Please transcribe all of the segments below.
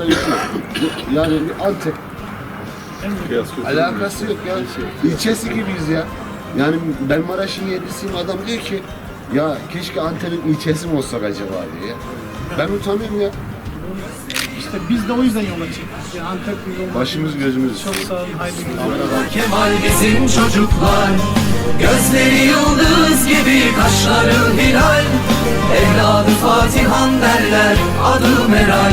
Da yok. Yani bir Antep alakası yok ya. İlçesi gibiyiz ya. Yani ben Maraş'ın yerlisiyim adam diyor ki ya keşke Antep'in ilçesi mi olsak acaba diye. Ben utanıyorum ya. İşte biz de o yüzden yola çıktık. Yani Antep yolu Başımız gözümüz. çok sağ olun. Haydi. Kemal bizim çocuklar Gözleri yıldız gibi kaşları hilal Evladı Fatihan derler adı Meral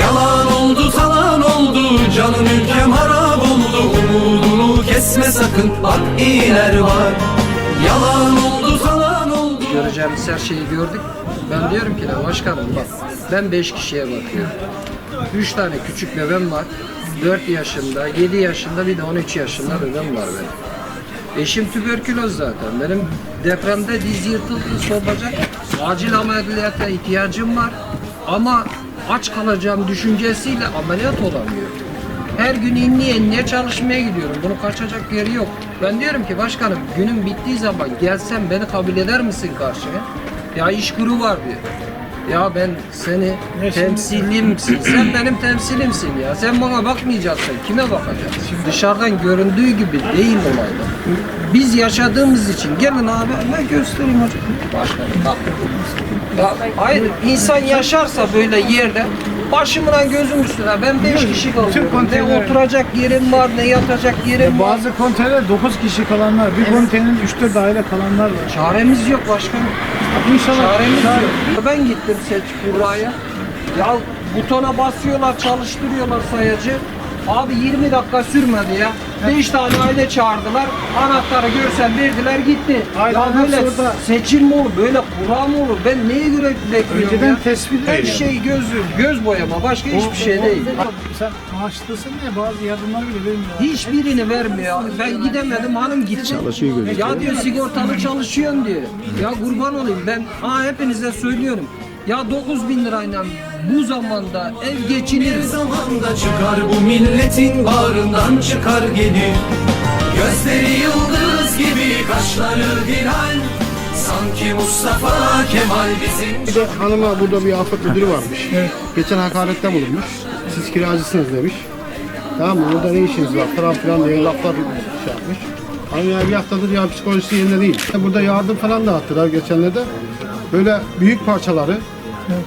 Yalan oldu talan oldu canım ülkem harap oldu Umudunu kesme sakın bak iyiler var Yalan oldu talan oldu göreceğimiz her şeyi gördük. Ben diyorum ki ne başkanım bak ben 5 kişiye bakıyorum. 3 tane küçük bebem var. 4 yaşında, 7 yaşında bir de 13 yaşında bebem var benim. Eşim tüberküloz zaten. Benim depremde diz yırtıldı, sobacak. Acil ameliyata ihtiyacım var. Ama aç kalacağım düşüncesiyle ameliyat olamıyorum. Her gün inliye inliye çalışmaya gidiyorum. Bunun kaçacak yeri yok. Ben diyorum ki başkanım günün bittiği zaman gelsen beni kabul eder misin karşıya? Ya iş kuru var diyor. Ya ben seni temsilimsin. Sen benim temsilimsin ya. Sen bana bakmayacaksın. Kime bakacaksın? Dışarıdan göründüğü gibi değil olaylar. Biz yaşadığımız için gelin abi ben göstereyim hocam. Başkanım bak. Ya, hayır insan yaşarsa böyle yerde başımdan gözüm üstüne ben beş kişi kalıyorum. Ne konteyner- oturacak yerim var ne yatacak yerim var. Bazı konteyner 9 kişi kalanlar, bir konteynerin 3-4 daire kalanlar var. Çaremiz yok başkanım. İnşallah Çaremiz çare- yok. Ben gittim seç buraya. Ya butona basıyorlar, çalıştırıyorlar sayacı. Abi 20 dakika sürmedi ya. 5 tane aile çağırdılar. Anahtarı görsen verdiler gitti. Aynen, ya böyle orada. seçim mi olur? Böyle kura mı olur? Ben neye göre bekliyorum Önceden ya? tespit Her ediliyor. şey göz, göz boyama. Başka hiçbir şey değil. Sen maaşlısın diye bazı yardımlar bile vermiyorlar. Hiçbirini vermiyor. Ben gidemedim hanım gitti. Çalışıyor Ya diyor sigortalı çalışıyorsun diyor. Ya kurban olayım ben ha hepinize söylüyorum. Ya 9 bin lirayla bu zamanda ev Bir geçinir. zamanda çıkar bu milletin bağrından çıkar gelir Gözleri yıldız gibi kaşları hilal Sanki Mustafa Kemal bizim Bir de hanıma burada bir afet müdürü varmış. Geçen hakarette bulunmuş. Siz kiracısınız demiş. Tamam mı? Burada ne işiniz var falan filan diye laflar şey yapmış. Hanım ya bir haftadır ya psikolojisi yerinde değil. Burada yardım falan dağıttılar geçenlerde. Böyle büyük parçaları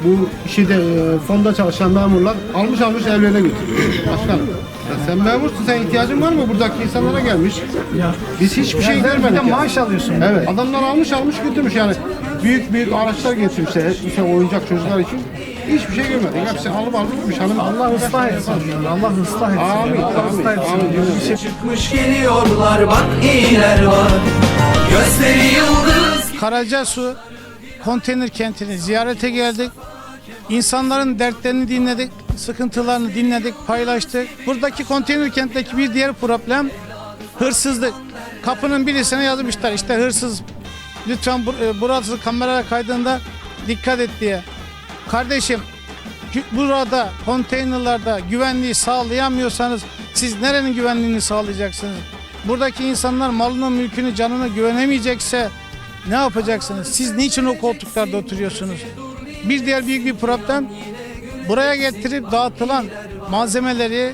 bu işi de e, fonda çalışan memurlar almış almış evlerine götürüyor. Başkanım. Ya sen memursun, sen ihtiyacın var mı? Buradaki insanlara gelmiş. Biz hiçbir şey görmedik. ya. maaş alıyorsun. Evet. Adamlar almış almış götürmüş yani. Büyük büyük araçlar getirmişler. İşte oyuncak çocuklar için. Hiçbir şey görmedik. Hepsi alıp alıp gitmiş hanım. Allah ıslah etsin. Allah ıslah etsin. Amin, Allah amin, ıslah etsin. amin. Bir şey- Çıkmış geliyorlar bak iyiler var Gözleri yıldız Karacasu konteyner kentini ziyarete geldik. İnsanların dertlerini dinledik, sıkıntılarını dinledik, paylaştık. Buradaki konteyner kentteki bir diğer problem hırsızlık. Kapının birisine yazmışlar işte hırsız lütfen bur- e, burası kameraya kaydında dikkat et diye. Kardeşim burada konteynerlarda güvenliği sağlayamıyorsanız siz nerenin güvenliğini sağlayacaksınız? Buradaki insanlar malını, mülkünü, canını güvenemeyecekse ne yapacaksınız? Siz niçin o koltuklarda oturuyorsunuz? Bir diğer büyük bir problem buraya getirip dağıtılan malzemeleri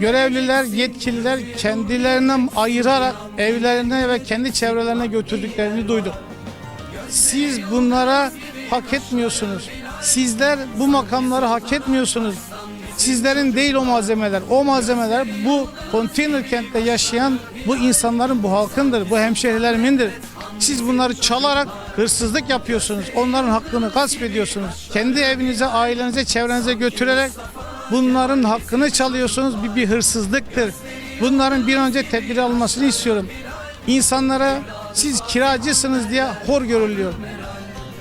görevliler, yetkililer kendilerinden ayırarak evlerine ve kendi çevrelerine götürdüklerini duyduk. Siz bunlara hak etmiyorsunuz. Sizler bu makamları hak etmiyorsunuz. Sizlerin değil o malzemeler. O malzemeler bu konteyner kentte yaşayan bu insanların, bu halkındır, bu hemşehrilerimindir. Siz bunları çalarak hırsızlık yapıyorsunuz. Onların hakkını gasp ediyorsunuz. Kendi evinize, ailenize, çevrenize götürerek bunların hakkını çalıyorsunuz. Bir, bir hırsızlıktır. Bunların bir önce tedbir alınmasını istiyorum. İnsanlara siz kiracısınız diye hor görülüyor.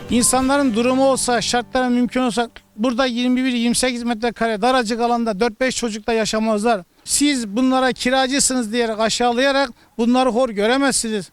İnsanların durumu olsa, şartları mümkün olsa burada 21-28 metrekare daracık alanda 4-5 çocukla yaşamazlar. Siz bunlara kiracısınız diyerek aşağılayarak bunları hor göremezsiniz.